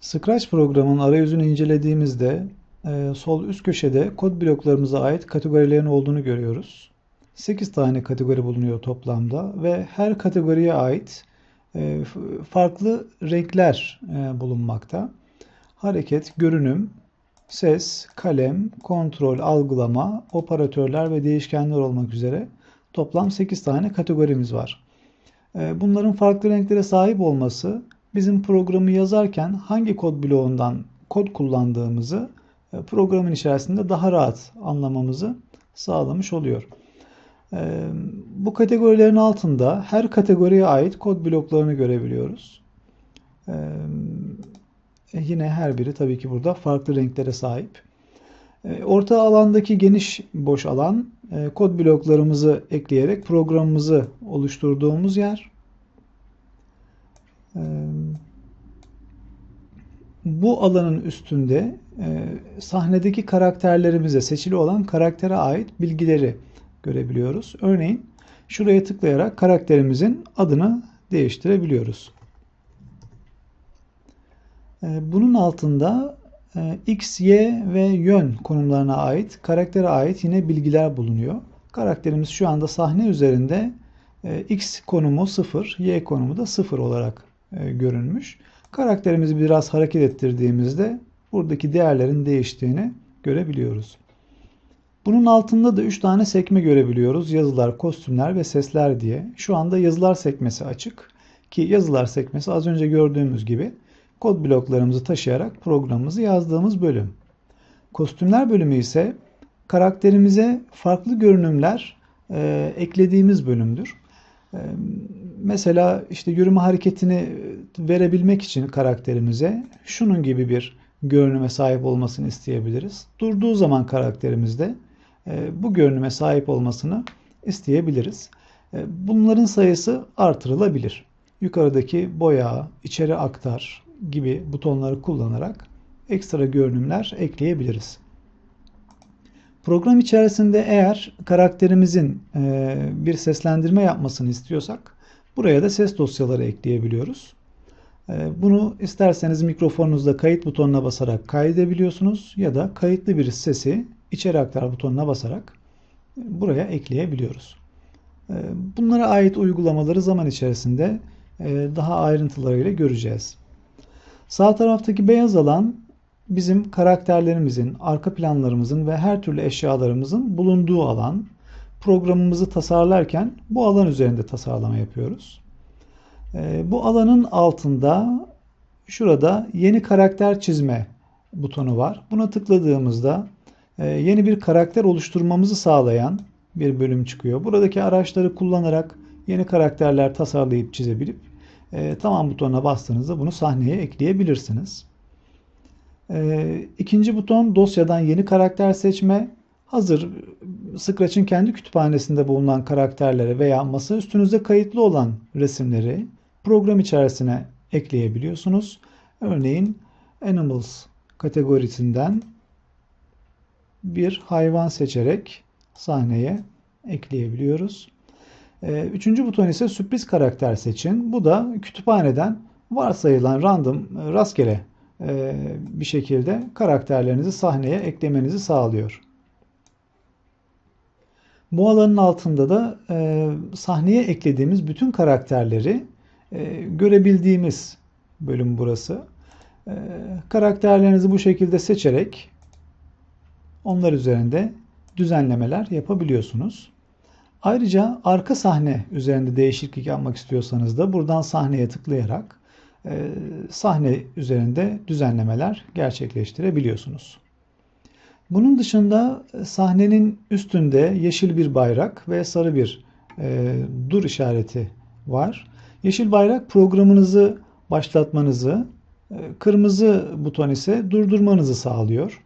Scratch programının arayüzünü incelediğimizde e, sol üst köşede kod bloklarımıza ait kategorilerin olduğunu görüyoruz. 8 tane kategori bulunuyor toplamda ve her kategoriye ait e, farklı renkler e, bulunmakta. Hareket, görünüm, ses, kalem, kontrol, algılama, operatörler ve değişkenler olmak üzere toplam 8 tane kategorimiz var. E, bunların farklı renklere sahip olması bizim programı yazarken hangi kod bloğundan kod kullandığımızı e, programın içerisinde daha rahat anlamamızı sağlamış oluyor. E, bu kategorilerin altında her kategoriye ait kod bloklarını görebiliyoruz. E, yine her biri tabii ki burada farklı renklere sahip. Orta alandaki geniş boş alan kod bloklarımızı ekleyerek programımızı oluşturduğumuz yer. Bu alanın üstünde sahnedeki karakterlerimize seçili olan karaktere ait bilgileri görebiliyoruz. Örneğin şuraya tıklayarak karakterimizin adını değiştirebiliyoruz. Bunun altında X, Y ve yön konumlarına ait, karaktere ait yine bilgiler bulunuyor. Karakterimiz şu anda sahne üzerinde X konumu 0, Y konumu da 0 olarak görünmüş. Karakterimizi biraz hareket ettirdiğimizde buradaki değerlerin değiştiğini görebiliyoruz. Bunun altında da 3 tane sekme görebiliyoruz. Yazılar, kostümler ve sesler diye. Şu anda yazılar sekmesi açık. Ki yazılar sekmesi az önce gördüğümüz gibi kod bloklarımızı taşıyarak programımızı yazdığımız bölüm. Kostümler bölümü ise karakterimize farklı görünümler e, eklediğimiz bölümdür. E, mesela işte yürüme hareketini verebilmek için karakterimize şunun gibi bir görünüme sahip olmasını isteyebiliriz. Durduğu zaman karakterimizde e, bu görünüme sahip olmasını isteyebiliriz. E, bunların sayısı artırılabilir. Yukarıdaki boya, içeri aktar gibi butonları kullanarak ekstra görünümler ekleyebiliriz. Program içerisinde eğer karakterimizin e, bir seslendirme yapmasını istiyorsak buraya da ses dosyaları ekleyebiliyoruz. Bunu isterseniz mikrofonunuzda kayıt butonuna basarak kaydedebiliyorsunuz ya da kayıtlı bir sesi içeri aktar butonuna basarak buraya ekleyebiliyoruz. Bunlara ait uygulamaları zaman içerisinde daha ayrıntılarıyla göreceğiz. Sağ taraftaki beyaz alan bizim karakterlerimizin, arka planlarımızın ve her türlü eşyalarımızın bulunduğu alan. Programımızı tasarlarken bu alan üzerinde tasarlama yapıyoruz. Bu alanın altında şurada yeni karakter çizme butonu var. Buna tıkladığımızda ee, yeni bir karakter oluşturmamızı sağlayan bir bölüm çıkıyor. Buradaki araçları kullanarak yeni karakterler tasarlayıp çizebilip e, tamam butonuna bastığınızda bunu sahneye ekleyebilirsiniz. E, ikinci buton dosyadan yeni karakter seçme. Hazır Scratch'in kendi kütüphanesinde bulunan karakterlere veya masa üstünüzde kayıtlı olan resimleri program içerisine ekleyebiliyorsunuz. Örneğin Animals kategorisinden bir hayvan seçerek sahneye ekleyebiliyoruz. Ee, üçüncü buton ise sürpriz karakter seçin. Bu da kütüphaneden varsayılan random rastgele e, bir şekilde karakterlerinizi sahneye eklemenizi sağlıyor. Bu alanın altında da e, sahneye eklediğimiz bütün karakterleri e, görebildiğimiz bölüm burası. Karakterlerinizi bu şekilde seçerek onlar üzerinde düzenlemeler yapabiliyorsunuz. Ayrıca arka sahne üzerinde değişiklik yapmak istiyorsanız da buradan sahneye tıklayarak e, sahne üzerinde düzenlemeler gerçekleştirebiliyorsunuz. Bunun dışında sahnenin üstünde yeşil bir bayrak ve sarı bir e, dur işareti var. Yeşil bayrak programınızı başlatmanızı, e, kırmızı buton ise durdurmanızı sağlıyor.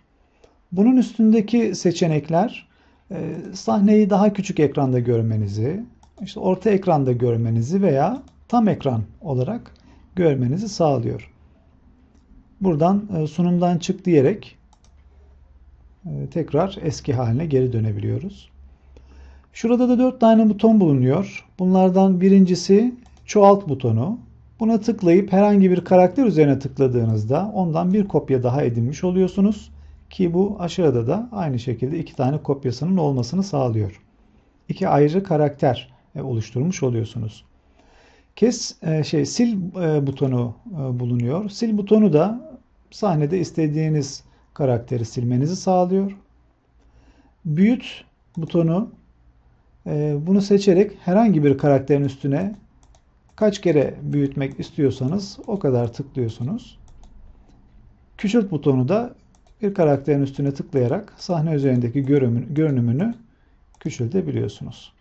Bunun üstündeki seçenekler e, sahneyi daha küçük ekranda görmenizi, işte orta ekranda görmenizi veya tam ekran olarak görmenizi sağlıyor. Buradan e, sunumdan çık diyerek e, tekrar eski haline geri dönebiliyoruz. Şurada da 4 tane buton bulunuyor. Bunlardan birincisi çoğalt butonu. Buna tıklayıp herhangi bir karakter üzerine tıkladığınızda ondan bir kopya daha edinmiş oluyorsunuz. Ki bu aşağıda da aynı şekilde iki tane kopyasının olmasını sağlıyor. İki ayrı karakter e, oluşturmuş oluyorsunuz. Kes e, şey sil e, butonu bulunuyor. Sil butonu da sahnede istediğiniz karakteri silmenizi sağlıyor. Büyüt butonu e, bunu seçerek herhangi bir karakterin üstüne kaç kere büyütmek istiyorsanız o kadar tıklıyorsunuz. Küçült butonu da bir karakterin üstüne tıklayarak sahne üzerindeki görünümünü küçültebiliyorsunuz.